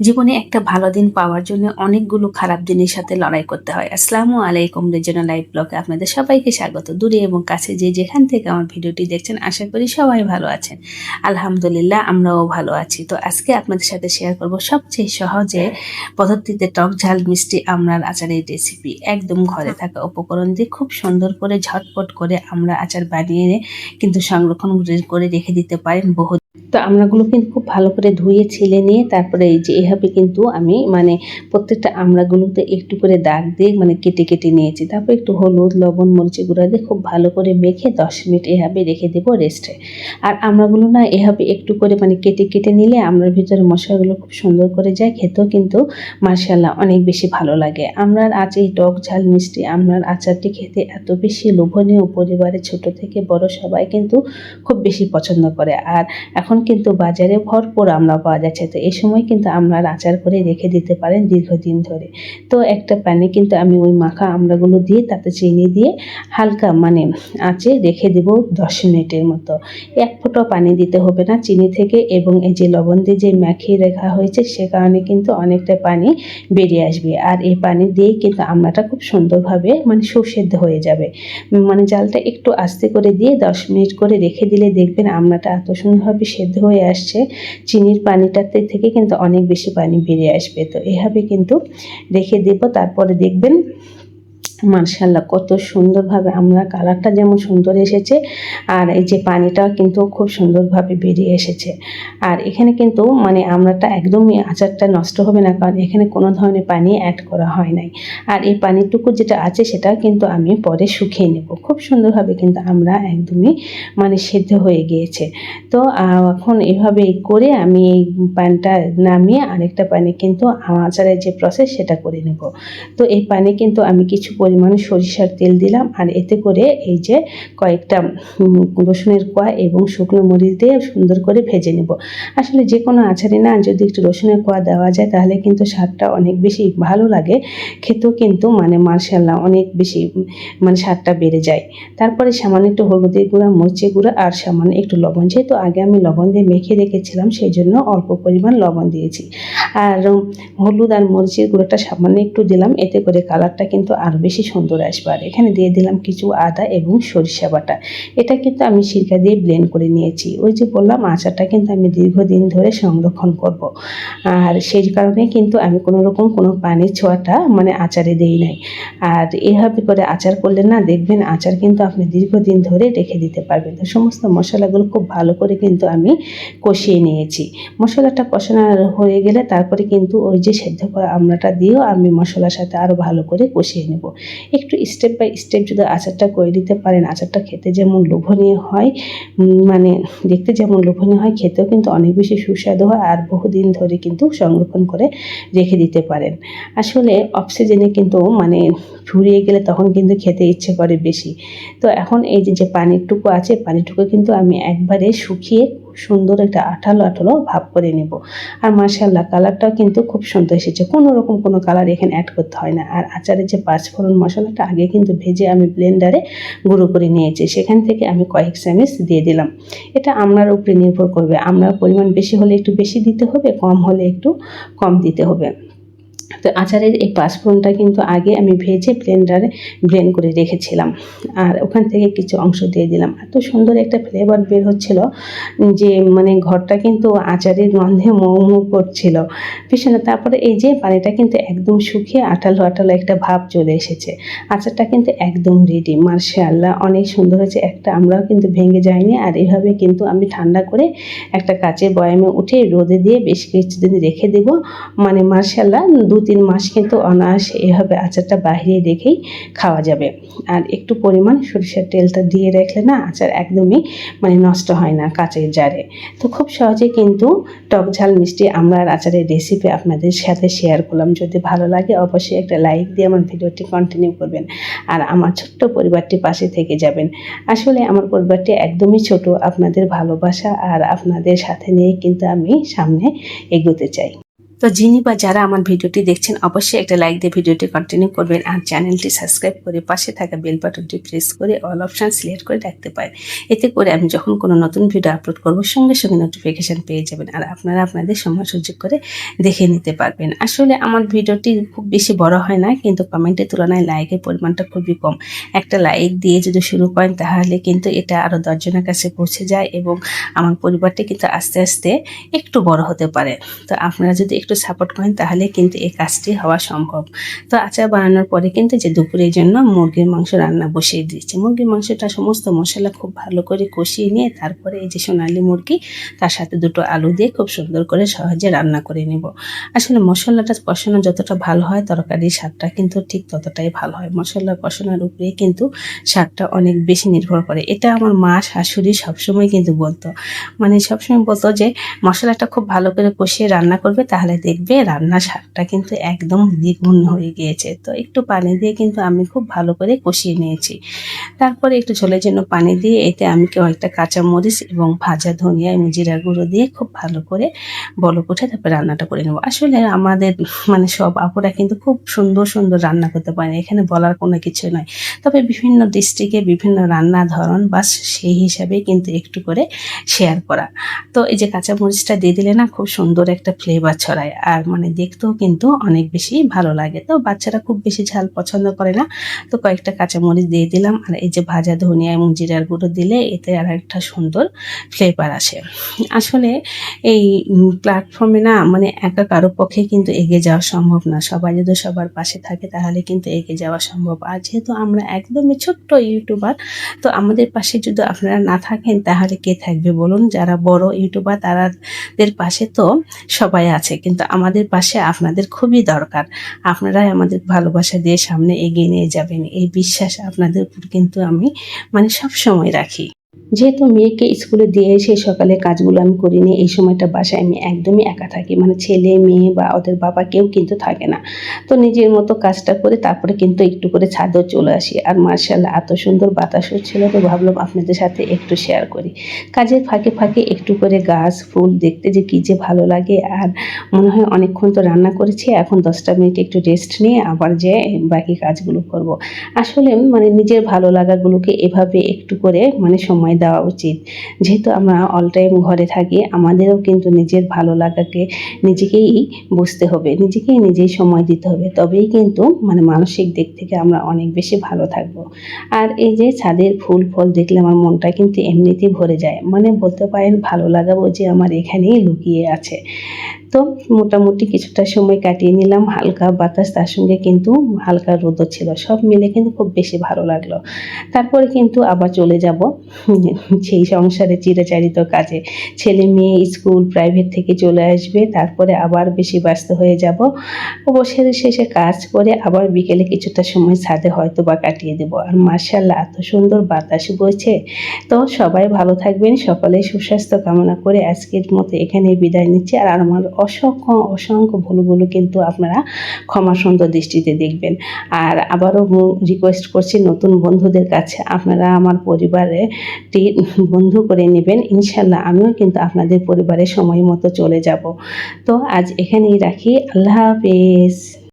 জীবনে একটা ভালো দিন পাওয়ার জন্য অনেকগুলো খারাপ দিনের সাথে লড়াই করতে হয়। আসসালামু আলাইকুম রেজনা লাইভ ব্লগে আপনাদের সবাইকে স্বাগত। দূরে এবং কাছে যে যেখান থেকে আমার ভিডিওটি দেখছেন, আশা করি সবাই ভালো আছেন। আলহামদুলিল্লাহ, আমরাও ভালো আছি। তো আজকে আপনাদের সাথে শেয়ার করব সবচেয়ে সহজে পদ্ধতিতে টক ঝাল, মিষ্টি, আমরার আচারের রেসিপি একদম ঘরে থাকা উপকরণ দিয়ে খুব সুন্দর করে ঝটপট করে আমরা আচার বানিয়ে কিন্তু সংরক্ষণ করে রেখে দিতে পারেন বহু তো আমড়াগুলো কিন্তু খুব ভালো করে ধুয়ে, ছিলে নিয়ে তারপরে এই যে এভাবে কিন্তু আমি মানে প্রত্যেকটা আমড়াগুলোতে একটু করে দাগ দিয়ে মানে কেটে কেটে নিয়েছি। তারপর একটু হলুদ, লবণ, মরিচি গুঁড়া দিয়ে খুব ভালো করে মেখে দশ মিনিট এভাবে রেখে দেবো রেস্টে। আর আমড়াগুলো না এভাবে একটু করে মানে কেটে কেটে নিলে আমড়ার ভিতরে মশলাগুলো খুব সুন্দর করে যায়, খেতেও কিন্তু মার্শাল্লাহ অনেক বেশি ভালো লাগে। আমরার আজ এই টক ঝাল, মিষ্টি আমরার আচারটি খেতে এত বেশি লোভনীয় পরিবারে ছোট থেকে বড় সবাই কিন্তু খুব বেশি পছন্দ করে। আর এখন কিন্তু বাজারে ভরপুর আমড়া পাওয়া যাচ্ছে। তো এই সময় কিন্তু আমরা আচার করে রেখে দিতে পারেন দীর্ঘদিন ধরে। তো একটা প্যানে কিন্তু আমি ওই মাখা আমড়াগুলো দিয়ে তাতে চিনি দিয়ে হালকা মানে আঁচে রেখে দেব দশ মিনিটের মতো। এক ফোঁটা পানি দিতে হবে না চিনি থেকে এবং এই যে লবণ দিয়ে যে মাখিয়ে রাখা হয়েছে সে কারণে কিন্তু অনেকটা পানি বেরিয়ে আসবে। আর এই পানি দিয়েই কিন্তু আমড়াটা খুব সুন্দরভাবে মানে সুসেদ্ধ হয়ে যাবে। মানে জালটা একটু আস্তে করে দিয়ে দশ মিনিট করে রেখে দিলে দেখবেন আমড়াটা এত সুন্দরভাবে সেদ্ধ হয়ে আসছে, চিনির পানিটাতে থেকে কিন্তু অনেক বেশি পানি বেরিয়ে আসবে। তো এভাবে কিন্তু রেখে দেব, তারপরে দেখবেন মার্শাল্লাহ কত সুন্দরভাবে আমরা কালারটা যেমন সুন্দর এসেছে, আর এই যে পানিটা কিন্তু খুব সুন্দরভাবে বেরিয়ে এসেছে। আর এখানে কিন্তু মানে আমরাটা একদমই আচারটা নষ্ট হবে না, কারণ এখানে কোনো ধরনের পানি অ্যাড করা হয় নাই। আর এই পানিটুকু যেটা আছে সেটা কিন্তু আমি পরে শুকিয়ে নেব। খুব সুন্দরভাবে কিন্তু আমরা একদমই মানে সেদ্ধ হয়ে গিয়েছে। তো এখন এভাবে করে আমি এই পানিটা নামিয়ে আরেকটা পানি কিন্তু আচারের যে প্রসেস সেটা করে নেব। তো এই পানি কিন্তু আমি কিছু পরিমাণে সরিষার তেল দিলাম আর এতে করে এই যে কয়েকটা রসুনের কোয়া এবং শুকনো মরিচ দিয়ে সুন্দর করে ভেজে নেব। আসলে যে কোনো আচারে না যদি একটু রসুনের কোয়া দেওয়া যায় তাহলে কিন্তু স্বাদটা অনেক বেশি ভালো লাগে। খেতেও কিন্তু মানে মার্শাল্লাহ অনেক বেশি মানে স্বাদটা বেড়ে যায়। তারপরে সামান্য একটু হলুদের গুঁড়া, মরিচের গুঁড়া আর সামান্য একটু লবণ। যেহেতু আগে আমি লবণ দিয়ে মেখে রেখেছিলাম সেই জন্য অল্প পরিমাণ লবণ দিয়েছি। আর হলুদ আর মরিচের গুঁড়োটা সামান্য একটু দিলাম। এতে করে কালারটা কিন্তু আরও বেশি বেশি সুন্দর আসবে। আর এখানে দিয়ে দিলাম কিছু আদা এবং সরিষা বাটা। এটা কিন্তু আমি সিরকা দিয়ে ব্লেন্ড করে নিয়েছি। ওই যে বললাম, আচারটা কিন্তু আমি দীর্ঘদিন ধরে সংরক্ষণ করব। আর সেই কারণে কিন্তু আমি কোনো রকম কোনো পানির ছোঁয়াটা মানে আচারে দেই নাই। আর এভাবে করে আচার করলে না দেখবেন আচার কিন্তু আপনি দীর্ঘদিন ধরে রেখে দিতে পারবেন। তো সমস্ত মশলাগুলো খুব ভালো করে কিন্তু আমি কষিয়ে নিয়েছি। মশলাটা কষানো হয়ে গেলে তারপরে কিন্তু ওই যে সেদ্ধ করা আমড়াটা দিয়েও আমি মশলার সাথে আরও ভালো করে কষিয়ে নেব। একটু স্টেপ বাই স্টেপ যদি আচারটা করে দিতে পারেন, আচারটা খেতে যেমন লোভনীয় হয় মানে দেখতে যেমন লোভনীয় হয়, খেতেও কিন্তু অনেক বেশি সুস্বাদু হয় আর বহুদিন ধরে কিন্তু সংরক্ষণ করে রেখে দিতে পারেন। আসলে অক্সিজেনে কিন্তু মানে ফুরিয়ে গেলে তখন কিন্তু খেতে ইচ্ছে করে বেশি। তো এখন এই যে পানিরটুকু আছে পানিটুকু কিন্তু আমি একবারে শুকিয়ে সুন্দর একটা আঠালো আঠালো ভাব করে নেব। আর মার্শাল্লাহ কালারটাও কিন্তু খুব সুন্দর এসেছে। কোনো রকম কোনো কালার এখানে অ্যাড করতে হয় না। আর আচারের যে পাঁচফোড়ন মশলাটা আগে কিন্তু ভেজে আমি ব্লেন্ডারে গুঁড়ো করে নিয়েছি। সেখান থেকে আমি কয়েক চামচ দিয়ে দিলাম। এটা আপনার উপরে নির্ভর করবে। আপনার পরিমাণ বেশি হলে একটু বেশি দিতে হবে, কম হলে একটু কম দিতে হবে। তো আচারের এই পাঁচফোড়নটা কিন্তু আগে আমি ভেজে ব্লেন্ডারে ব্লেন্ড করে রেখেছিলাম। আর ওখান থেকে কিছু অংশ দিয়ে দিলাম। এত সুন্দর একটা ফ্লেভার বের হচ্ছিল যে মানে ঘরটা কিন্তু আচারের গন্ধে মৌ মৌ করছিল। ভীষণ তারপরে এই যে পানিটা কিন্তু একদম শুকিয়ে আঠালো আঠালো একটা ভাব চলে এসেছে। আচারটা কিন্তু একদম রেডি মার্শে আল্লাহ অনেক সুন্দর হয়েছে। একটা আমরাও কিন্তু ভেঙে যায়নি আর এভাবে কিন্তু আমি ঠান্ডা করে একটা কাচের বয়ামে উঠে রোদে দিয়ে বেশ কিছুদিন রেখে দেবো। মানে মার্শাল্লাহ দু তিন মাস কিন্তু অনায়াসে এভাবে আচারটা বাইরে রেখেই খাওয়া যাবে। আর একটু পরিমাণ সরিষার তেলটা দিয়ে রাখলে না আচার একদমই মানে নষ্ট হয় না কাঁচের জারে। তো খুব সহজে কিন্তু টক ঝাল মিষ্টি আমরা আচারের রেসিপি আপনাদের সাথে শেয়ার করলাম। যদি ভালো লাগে অবশ্যই একটা লাইক দিয়ে আমার ভিডিওটি কন্টিনিউ করবেন। আর আমার ছোট্ট পরিবারটি পাশে থেকে যাবেন। আসলে আমার পরিবারটি একদমই ছোট, আপনাদের ভালোবাসা আর আপনাদের সাথে নিয়ে কিন্তু আমি সামনে এগোতে চাই। তো যিনি বা যারা আমার ভিডিওটি দেখছেন, অবশ্যই একটা লাইক দিয়ে ভিডিওটি কন্টিনিউ করবেন আর চ্যানেলটি সাবস্ক্রাইব করে পাশে থাকা বেল বাটনটি প্রেস করে অল অপশান সিলেক্ট করে রাখতে পারেন। এতে করে আমি যখন কোনো নতুন ভিডিও আপলোড করব, সঙ্গে সঙ্গে নোটিফিকেশান পেয়ে যাবেন আর আপনারা আপনাদের সময় সুযোগ করে দেখে নিতে পারবেন। আসলে আমার ভিডিওটি খুব বেশি বড় হয় না, কিন্তু কমেন্টের তুলনায় লাইকের পরিমাণটা খুবই কম। একটা লাইক দিয়ে যদি শুরু করেন, তাহলে কিন্তু এটা আরও দশজনের কাছে পৌঁছে যায় এবং আমার পরিবারটি কিন্তু আস্তে আস্তে একটু বড় হতে পারে। তো আপনারা যদি একটু সাপোর্ট করেন, তাহলে কিন্তু এই কাজটি হওয়া সম্ভব। তো আচার বানানোর পরে কিন্তু যে দুপুরের জন্য মুরগির মাংস রান্না বসিয়ে দিয়েছি। মুরগির মাংসটা সমস্ত মশলা খুব ভালো করে কষিয়ে নিয়ে তারপরে এই যে সোনালি মুরগি, তার সাথে দুটো আলু দিয়ে খুব সুন্দর করে সহজে রান্না করে নিব। আসলে মশলাটা কষানো যতটা ভালো হয়, তরকারির স্বাদটা কিন্তু ঠিক ততটাই ভালো হয়। মশলা কষানোর উপরে কিন্তু স্বাদটা অনেক বেশি নির্ভর করে। এটা আমার মা, শাশুড়ি সবসময় কিন্তু বলতো। মানে সবসময় বলতো যে, মশলাটা খুব ভালো করে কষিয়ে রান্না করবে, তাহলে দেখবে রান্নার স্বাদটা কিন্তু একদম দ্বিগুণ হয়ে গিয়েছে। তো একটু পানি দিয়ে কিন্তু আমি খুব ভালো করে কষিয়ে নিয়েছি। তারপরে একটু ঝোলের জন্য পানি দিয়ে এতে আমি কয়েকটা কাঁচামরিচ এবং ভাজা ধনিয়া এবং জিরা গুঁড়ো দিয়ে খুব ভালো করে বলক উঠে তারপরে রান্নাটা করে নেব। আসলে আমাদের মানে সব আপুরা কিন্তু খুব সুন্দর সুন্দর রান্না করতে পারে এখানে বলার কোনো কিছু নয় তবে বিভিন্ন ডিস্ট্রিক্টে বিভিন্ন রান্না ধরন বা সেই হিসাবে কিন্তু একটু করে শেয়ার করা। তো এই যে কাঁচামরিচটা দিয়ে দিলে না খুব সুন্দর একটা ফ্লেভার ছড়ায়। আর মানে দেখতেও কিন্তু অনেক বেশি ভালো লাগে। তো বাচ্চারা খুব বেশি ঝাল পছন্দ করে না। তো কয়েকটা কাঁচামরিচ দিয়ে দিলাম। আর এই যে ভাজা ধনিয়া এবং জিরার গুঁড়ো দিলে এতে আর একটা সুন্দর ফ্লেভার আসে। আসলে এই প্ল্যাটফর্মে না মানে একা কারও পক্ষে কিন্তু এগিয়ে যাওয়া সম্ভব না। সবাই যদি সবার পাশে থাকে তাহলে কিন্তু এগিয়ে যাওয়া সম্ভব। আর যেহেতু আমরা একদমই ছোট্ট ইউটিউবার, তো আমাদের পাশে যদি আপনারা না থাকেন তাহলে কে থাকবে বলুন? যারা বড় ইউটিউবার তারাদের পাশে তো সবাই আছে। কিন্তু আমাদের পাশে আপনাদের খুবই দরকার। আপনারাই আমাদের ভালোবাসা দিয়ে সামনে এগিয়ে নিয়ে যাবেন। এই বিশ্বাস আপনাদের উপর কিন্তু আমি মানে সব সময় রাখি। যেহেতু মেয়েকে স্কুলে দিয়ে এসে সকালে কাজগুলো আমি করি করিনি, এই সময়টা বাসায় আমি একদমই একা থাকি। মানে ছেলে, মেয়ে বা ওদের বাবা কেউ কিন্তু থাকে না। তো নিজের মতো কাজটা করে তারপরে কিন্তু একটু করে ছাদও চলে আসি। আর মার্শাল্লাহ, এত সুন্দর বাতাস হচ্ছিল তো ভাবলাম আপনাদের সাথে একটু শেয়ার করি। কাজের ফাঁকে ফাঁকে একটু করে গাছ, ফুল দেখতে যে কী যে ভালো লাগে। আর মনে হয় অনেকক্ষণ তো রান্না করেছি, এখন দশটা মিনিট একটু রেস্ট নিয়ে আবার যে বাকি কাজগুলো করব। আসলে মানে নিজের ভালো লাগাগুলোকে এভাবে একটু করে মানে সময় দেওয়া উচিত। যেহেতু আমরা অল টাইম ঘরে থাকি, আমাদেরও কিন্তু নিজের ভালো লাগাকে নিজেকেই বুঝতে হবে, নিজেকেই নিজেই সময় দিতে হবে। তবেই কিন্তু মানে মানসিক দিক থেকে আমরা অনেক বেশি ভালো থাকব। আর এই যে ছাদের ফুল ফল দেখলে আমার মনটা কিন্তু এমনিতেই ভরে যায়। মানে বলতে পারেন ভালো লাগাবো যে আমার এখানেই লুকিয়ে আছে। তো মোটামুটি কিছুটা সময় কাটিয়ে নিলাম। হালকা বাতাস তার সঙ্গে কিন্তু হালকা রোদও ছিল। সব মিলে কিন্তু খুব বেশি ভালো লাগল। তারপরে কিন্তু আবার চলে যাব সেই সংসারে চিরাচারিত কাজে। ছেলে মেয়ে, স্কুল প্রাইভেট থেকে চলে আসবে। তারপরে আবার বেশি ব্যস্ত হয়ে যাব। অবসরের শেষে কাজ করে আবার বিকেলে কিছুটা সময় ছাদে হয়তো বা কাটিয়ে দেবো। আর মার্শাল্লাহ এত সুন্দর বাতাস বইছে। তো সবাই ভালো থাকবেন। সকলে সুস্বাস্থ্য কামনা করে আজকের মতো এখানে বিদায় নিচ্ছি। আর আমার অসংখ্য অসংখ্য ভুলগুলো কিন্তু আপনারা ক্ষমা সুন্দর দৃষ্টিতে দেখবেন। আর আবারও রিকোয়েস্ট করছি নতুন বন্ধুদের কাছে, আপনারা আমার পরিবারে বন্ধু করে নেবেন। ইনশাল্লাহ আমিও কিন্তু আপনাদের পরিবারে সময় মতো চলে যাব। তো আজ এখানেই রাখি। আল্লাহ হাফেজ।